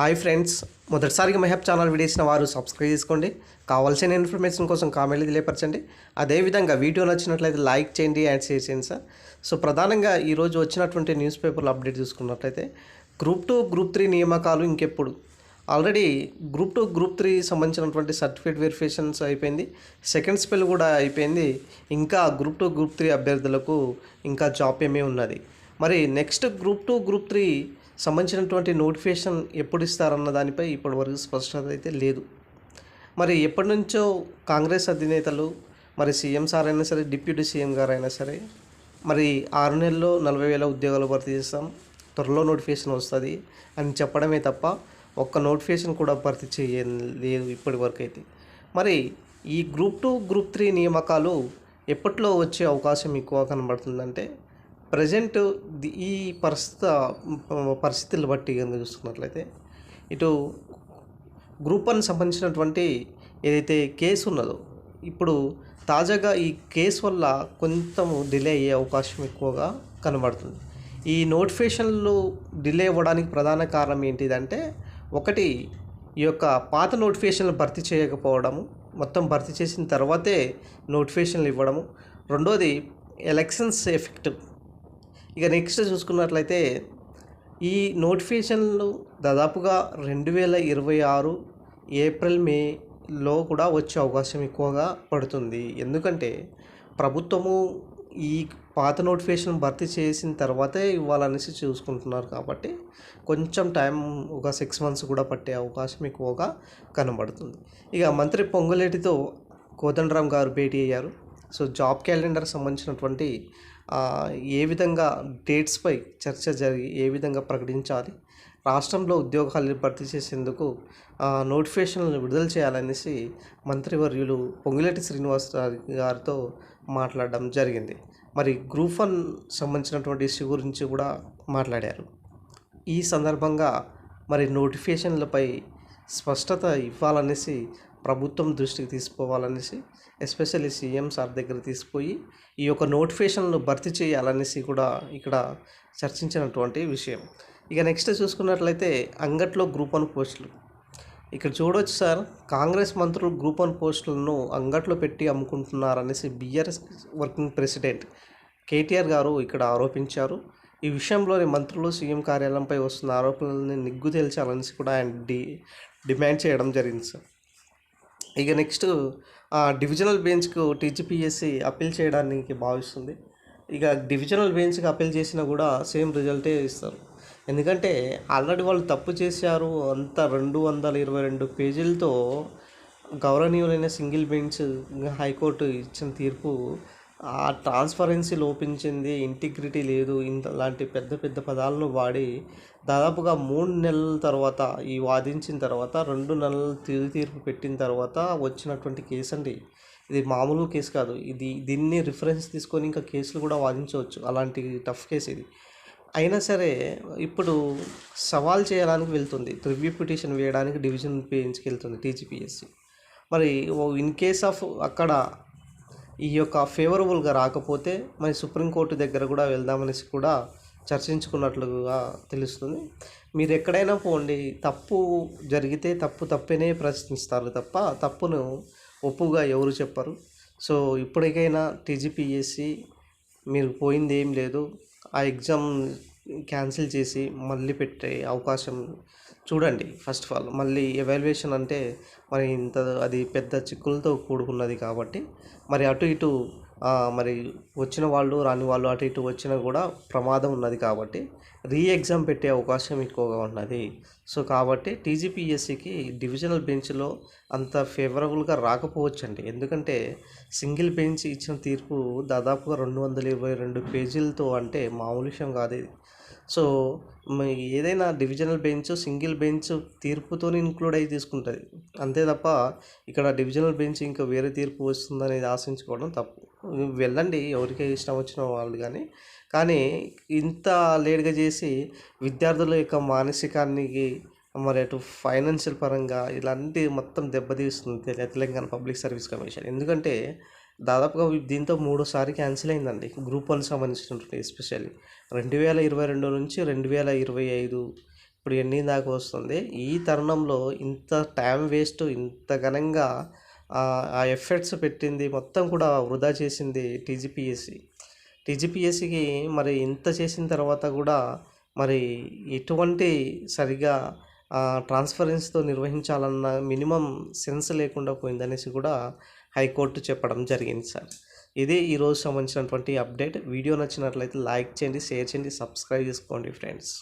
Hi friends. మొదటిసారిగా Mehab channel వీడియోసిన వారు subscribe చేసుకోండి. కావాల్సిన ఇన్ఫర్మేషన్ కోసం కామెంట్లు తెలియపరచండి. అదేవిధంగా వీడియో నచ్చినట్లయితే లైక్ చేయండి అండ్ షేర్ చేయండి సార్ సో ప్రధానంగా ఈరోజు వచ్చినటువంటి న్యూస్ పేపర్లు అప్డేట్ చూసుకున్నట్లయితే గ్రూప్ టూ గ్రూప్ త్రీ నియామకాలు ఇంకెప్పుడు? Already group two group three సంబంధించినటువంటి సర్టిఫికేట్ వెరిఫికేషన్స్ అయిపోయింది. సెకండ్ స్పెల్ కూడా అయిపోయింది. ఇంకా గ్రూప్ టూ గ్రూప్ త్రీ అభ్యర్థులకు ఇంకా జాప్యమే ఉన్నది. మరి next group two group three సంబంధించినటువంటి నోటిఫికేషన్ ఎప్పుడు ఇస్తారన్న దానిపై ఇప్పటివరకు స్పష్టత అయితే లేదు. మరి ఎప్పటి నుంచో కాంగ్రెస్ అధినేతలు మరి సీఎం సార్ అయినా సరే డిప్యూటీ సీఎం గారు అయినా సరే మరి ఆరు నెలల్లో నలభై వేల ఉద్యోగాలు భర్తీ చేస్తాం త్వరలో నోటిఫికేషన్ వస్తుంది అని చెప్పడమే తప్ప ఒక్క నోటిఫికేషన్ కూడా భర్తీ చేయలేదు ఇప్పటి వరకు అయితే. మరి ఈ గ్రూప్ టూ గ్రూప్ త్రీ నియామకాలు ఎప్పట్లో వచ్చే అవకాశం ఎక్కువ కనబడుతుందంటే ప్రజెంట్ ఈ పరిస్థిత పరిస్థితులు బట్టి కనుక చూసుకున్నట్లయితే ఇటు గ్రూప్ వన్ సంబంధించినటువంటి ఏదైతే కేసు ఉన్నదో ఇప్పుడు తాజాగా ఈ కేసు వల్ల కొంచెం డిలే అయ్యే అవకాశం ఎక్కువగా కనబడుతుంది. ఈ నోటిఫికేషన్లు డిలే అవ్వడానికి ప్రధాన కారణం ఏంటిదంటే ఒకటి ఈ యొక్క పాత నోటిఫికేషన్లు భర్తీ చేయకపోవడము మొత్తం భర్తీ చేసిన తర్వాతే నోటిఫికేషన్లు ఇవ్వడము. రెండోది ఎలక్షన్స్ ఎఫెక్ట్. ఇక నెక్స్ట్ చూసుకున్నట్లయితే ఈ నోటిఫికేషన్లు దాదాపుగా రెండు వేల ఇరవై ఆరు ఏప్రిల్ మేలో కూడా వచ్చే అవకాశం ఎక్కువగా పడుతుంది. ఎందుకంటే ప్రభుత్వము ఈ పాత నోటిఫికేషన్ భర్తీ చేసిన తర్వాతే ఇవ్వాలనేసి చూసుకుంటున్నారు కాబట్టి కొంచెం టైం ఒక సిక్స్ మంత్స్ కూడా పట్టే అవకాశం ఎక్కువగా కనబడుతుంది. ఇక మంత్రి పొంగులేటితో కోదండరామ్ గారు భేటీ అయ్యారు. సో జాబ్ క్యాలెండర్ సంబంధించినటువంటి ఏ విధంగా డేట్స్పై చర్చ జరిగి ఏ విధంగా ప్రకటించాలి రాష్ట్రంలో ఉద్యోగాలు భర్తీ చేసేందుకు ఆ, నోటిఫికేషన్లు విడుదల చేయాలనేసి మంత్రివర్యులు పొంగిలేటి శ్రీనివాస్ గారితో మాట్లాడడం జరిగింది. మరి గ్రూప్ వన్ సంబంధించినటువంటి ఇష్యూ గురించి కూడా మాట్లాడారు. ఈ సందర్భంగా మరి నోటిఫికేషన్లపై స్పష్టత ఇవ్వాలనేసి ప్రభుత్వం దృష్టికి తీసుకోవాలనేసి ఎస్పెషల్లీ సీఎం సార్ దగ్గర తీసుకుపోయి ఈ యొక్క నోటిఫికేషన్లు భర్తీ చేయాలనేసి కూడా ఇక్కడ చర్చించినటువంటి విషయం. ఇక నెక్స్ట్ చూసుకున్నట్లయితే అంగట్లో గ్రూప్ వన్ పోస్టులు. ఇక్కడ చూడవచ్చు సార్ కాంగ్రెస్ మంత్రులు గ్రూప్ వన్ పోస్టులను అంగట్లో పెట్టి అమ్ముకుంటున్నారనేసి బీఆర్ఎస్ వర్కింగ్ ప్రెసిడెంట్ కేటీఆర్ గారు ఇక్కడ ఆరోపించారు. ఈ విషయంలోని మంత్రులు సీఎం కార్యాలయంపై వస్తున్న ఆరోపణలని నిగ్గు తేల్చాలని కూడా ఆయన డి డిమాండ్ చేయడం జరిగింది సార్. ఇక నెక్స్ట్ డివిజనల్ బెంచ్కు టీజీపీఎస్సి అప్పీల్ చేయడానికి భావిస్తుంది. ఇక డివిజనల్ బెంచ్కి అప్పీల్ చేసినా కూడా సేమ్ రిజల్టే ఇస్తారు. ఎందుకంటే ఆల్రెడీ వాళ్ళు తప్పు చేశారు. అంత రెండు వందల ఇరవై రెండు పేజీలతో గౌరవనీయులైన సింగిల్ బెంచ్ హైకోర్టు ఇచ్చిన తీర్పు ఆ ట్రాన్స్పరెన్సీ లోపించింది ఇంటిగ్రిటీ లేదు ఇంత లాంటి పెద్ద పెద్ద పదాలను వాడి దాదాపుగా మూడు నెలల తర్వాత ఈ వాదించిన తర్వాత రెండు నెలలు తిరిగి తీర్పు పెట్టిన తర్వాత వచ్చినటువంటి కేసు అండి. ఇది మామూలు కేసు కాదు. ఇది దీన్ని రిఫరెన్స్ తీసుకొని ఇంకా కేసులు కూడా వాదించవచ్చు. అలాంటి టఫ్ కేసు ఇది. అయినా సరే ఇప్పుడు సవాల్ చేయడానికి వెళ్తుంది. రివ్యూ పిటిషన్ వేయడానికి డివిజన్ బెంచ్కి వెళ్తుంది టీజీపీఎస్సీ. మరి ఇన్ కేస్ ఆఫ్ అక్కడ ఈ యొక్క ఫేవరబుల్గా రాకపోతే మరి సుప్రీంకోర్టు దగ్గర కూడా వెళ్దామనేసి కూడా చర్చించుకున్నట్లుగా తెలుస్తుంది. మీరు ఎక్కడైనా పోండి తప్పు జరిగితే తప్పు తప్పనే ప్రశ్నిస్తారు తప్ప తప్పును ఒప్పుగా ఎవరు చెప్పరు. సో ఇప్పటికైనా టీజీపీఎస్సి మీరు పోయింది ఏం లేదు ఆ ఎగ్జామ్ క్యాన్సిల్ చేసి మళ్ళీ పెట్టే అవకాశం చూడండి ఫస్ట్ ఆఫ్ ఆల్ మళ్ళీ ఎవాల్యుయేషన్ అంటే మరి ఇంత అది పెద్ద చిక్కులతో కూడుకున్నది కాబట్టి మరి అటు ఇటు మరి వచ్చిన వాళ్ళు రాని వాళ్ళు అటు ఇటు వచ్చినా కూడా ప్రమాదం ఉన్నది కాబట్టి రీ ఎగ్జామ్ పెట్టే అవకాశం ఎక్కువగా ఉన్నది. సో కాబట్టి టీజీపీఎస్సికి డివిజనల్ బెంచ్లో అంత ఫేవరబుల్గా రాకపోవచ్చండి. ఎందుకంటే సింగిల్ బెంచ్ ఇచ్చిన తీర్పు దాదాపుగా రెండు వందల ఇరవై రెండు పేజీలతో అంటే మామూలు విషయం కాదు. ఇది సో ఏదైనా డివిజనల్ బెంచ్ సింగిల్ బెంచ్ తీర్పుతో ఇంక్లూడ్ అయి తీసుకుంటుంది. అంతే తప్ప ఇక్కడ డివిజనల్ బెంచ్ ఇంకా వేరే తీర్పు వస్తుందనేది ఆశించుకోవడం తప్పు. వెళ్ళండి ఎవరికే ఇష్టం వచ్చిన వాళ్ళు కానీ కానీ ఇంత లేట్గా చేసి విద్యార్థుల యొక్క మానసికానికి మరి అటు ఫైనాన్షియల్ పరంగా ఇలాంటి మొత్తం దెబ్బతీస్తుంది తెలంగాణ పబ్లిక్ సర్వీస్ కమిషన్. ఎందుకంటే దాదాపుగా దీంతో మూడోసారి క్యాన్సిల్ అయిందండి. గ్రూప్ వన్ సంబంధించినటువంటి ఎస్పెషల్లీ. రెండు వేల ఇరవై రెండు నుంచి రెండు వేల ఇరవై ఐదు ఇప్పుడు ఎన్ని దాకా వస్తుంది. ఈ తరుణంలో ఇంత టైం వేస్ట్ ఇంత ఘనంగా ఆ, ఆ ఎఫర్ట్స్ పెట్టింది మొత్తం కూడా వృధా చేసింది టీజీపీఎస్సి. టీజీపీఎస్సికి మరి ఇంత చేసిన తర్వాత కూడా మరి ఎటువంటి సరిగా ట్రాన్స్ఫరెన్స్తో నిర్వహించాలన్న మినిమం సెన్స్ లేకుండా పోయిందనేసి కూడా హైకోర్టు చెప్పడం జరిగింది సార్. ఇదే ఈరోజు సంబంధించినటువంటి అప్డేట్. వీడియో నచ్చినట్లయితే లైక్ చేయండి షేర్ చేయండి సబ్స్క్రైబ్ చేసుకోండి ఫ్రెండ్స్.